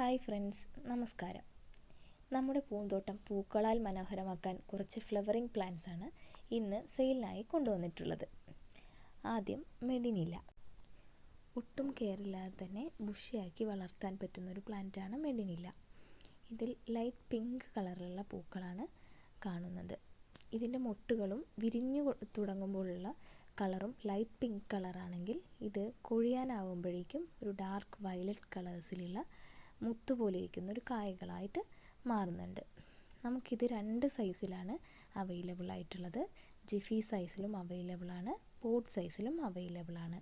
Hi friends നമസ്കാരം. നമ്മുടെ പൂന്തോട്ടം പൂക്കളാൽ മനോഹരമാക്കാൻ കുറച്ച് ഫ്ലവറിംഗ് പ്ലാന്റ്സ് ആണ് ഇന്ന് സെയിലിനായി കൊണ്ടുവന്നിട്ടുള്ളത്. ആദ്യം മെഡിനില. ഒട്ടും കെയറില്ലാതെ തന്നെ ബുഷിയാക്കി വളർത്താൻ പറ്റുന്ന ഒരു പ്ലാന്റാണ് മെഡിനില. ഇതിൽ ലൈറ്റ് പിങ്ക് കളറിലുള്ള പൂക്കളാണ് കാണുന്നത്. ഇതിന്റെ മൊട്ടുകളും വിരിഞ്ഞു തുടങ്ങുമ്പോഴുള്ള കളറും ലൈറ്റ് പിങ്ക് കളറാണെങ്കിൽ ഇത് കൊഴിയാനാവുമ്പോഴേക്കും ഒരു ഡാർക്ക് വയലറ്റ് കളേഴ്സിലുള്ള മുത്തുപോലെ ഇരിക്കുന്ന ഒരു കായകളായിട്ട് മാറുന്നുണ്ട്. നമുക്കിത് രണ്ട് സൈസിലാണ് അവൈലബിൾ ആയിട്ടുള്ളത്. ജിഫി സൈസിലും അവൈലബിൾ ആണ്. പോട്ട് സൈസിലും അവൈലബിൾ ആണ്.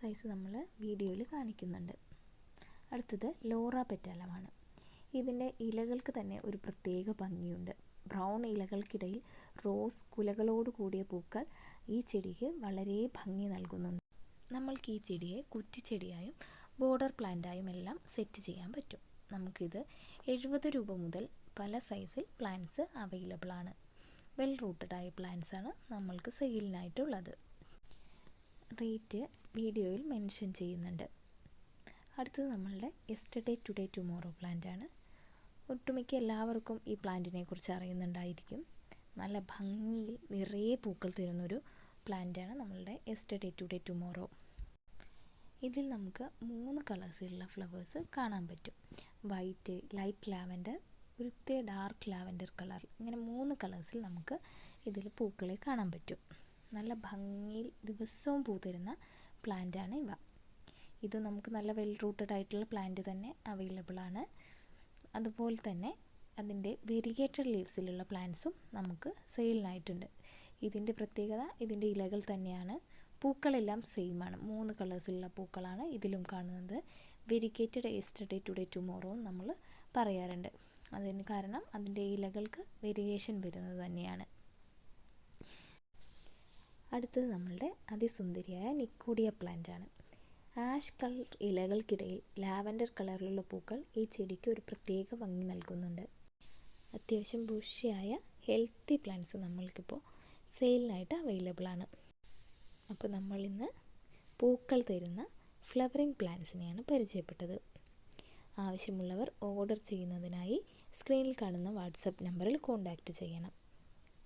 സൈസ് നമ്മൾ വീഡിയോയിൽ കാണിക്കുന്നുണ്ട്. അടുത്തത് ലോറ പെറ്റാലമാണ്. ഇതിന്റെ ഇലകൾക്ക് തന്നെ ഒരു പ്രത്യേക ഭംഗിയുണ്ട്. ബ്രൗൺ ഇലകൾക്കിടയിൽ റോസ് കുലകളോട് കൂടിയ പൂക്കൾ ഈ ചെടിക്ക് വളരെ ഭംഗി നൽകുന്നുണ്ട്. നമ്മൾക്ക് ഈ ചെടിയെ കുറ്റിച്ചെടിയായും ബോർഡർ പ്ലാന്റായും എല്ലാം സെറ്റ് ചെയ്യാൻ പറ്റും. നമുക്കിത് എഴുപത് രൂപ മുതൽ പല സൈസിൽ പ്ലാന്റ്സ് അവൈലബിൾ ആണ്. വെൽ റൂട്ടഡ് ആയ പ്ലാന്റ്സ് ആണ് നമ്മൾക്ക് സെയിലിനായിട്ടുള്ളത്. റേറ്റ് വീഡിയോയിൽ മെൻഷൻ ചെയ്യുന്നുണ്ട്. അടുത്തത് നമ്മളുടെ എസ്റ്റർഡേ ടുഡേ ടുമോറോ ആണ്. ഒട്ടുമിക്ക എല്ലാവർക്കും ഈ പ്ലാന്റിനെ കുറിച്ച് അറിയുന്നുണ്ടായിരിക്കും. നല്ല ഭംഗിയിൽ നിറയെ പൂക്കൾ തരുന്നൊരു പ്ലാന്റാണ് നമ്മളുടെ എസ്റ്റർഡേ ടുഡേ ടുമോറോ. ഇതിൽ നമുക്ക് മൂന്ന് കളേഴ്സിലുള്ള ഫ്ലവേഴ്സ് കാണാൻ പറ്റും. വൈറ്റ് ലൈറ്റ് ലാവൻഡർ ഒരു ഡാർക്ക് ലാവൻഡർ കളർ. ഇങ്ങനെ മൂന്ന് കളേഴ്സിൽ നമുക്ക് ഇതിൽ പൂക്കളെ കാണാൻ പറ്റും. നല്ല ഭംഗിയിൽ ദിവസവും പൂ തരുന്ന പ്ലാന്റാണ് ഇവ. ഇത് നമുക്ക് നല്ല വെൽ റൂട്ടഡ് ആയിട്ടുള്ള പ്ലാന്റ് തന്നെ അവൈലബിൾ ആണ്. അതുപോലെ തന്നെ അതിന്റെ വെരിഗേറ്റഡ് ലീവ്സിലുള്ള പ്ലാന്റ്സും നമുക്ക് സെയിലിനായിട്ടുണ്ട് ഇതിന്റെ പ്രത്യേകത ഇതിന്റെ ഇലകൾ തന്നെയാണ്. പൂക്കളെല്ലാം സെയിം ആണ്. മൂന്ന് കളേഴ്സിലുള്ള പൂക്കളാണ് ഇതിലും കാണുന്നത്. വെരിക്കേറ്റഡ് എസ്റ്റർഡേ ടുഡേ ടുമോറോ നമ്മൾ പറയാറുണ്ട്. അതിന് കാരണം അതിന്റെ ഇലകൾക്ക് വേരിയേഷൻ വരുന്നത് തന്നെയാണ്. അടുത്തത് നമ്മളുടെ അതിസുന്ദരിയായ നിക്കോഡിയ പ്ലാന്റ് ആണ്. ആഷ് കളർ ഇലകൾക്കിടയിൽ ലാവൻഡർ കളറിലുള്ള പൂക്കൾ ഈ ചെടിക്ക് ഒരു പ്രത്യേക ഭംഗി നൽകുന്നുണ്ട്. അത്യാവശ്യം ബുഷിയായ ഹെൽത്തി പ്ലാന്റ്സ് നമ്മൾക്കിപ്പോൾ സെയിലിനായിട്ട് അവൈലബിൾ ആണ്. അപ്പോൾ നമ്മൾ ഇന്ന് പൂക്കൾ തരുന്ന ഫ്ലവറിംഗ് പ്ലാന്റ്സിനെയാണ് പരിചയപ്പെട്ടത്. ആവശ്യമുള്ളവർ ഓർഡർ ചെയ്യുന്നതിനായി സ്ക്രീനിൽ കാണുന്ന വാട്സപ്പ് നമ്പറിൽ കോൺടാക്റ്റ് ചെയ്യണം.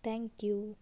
താങ്ക്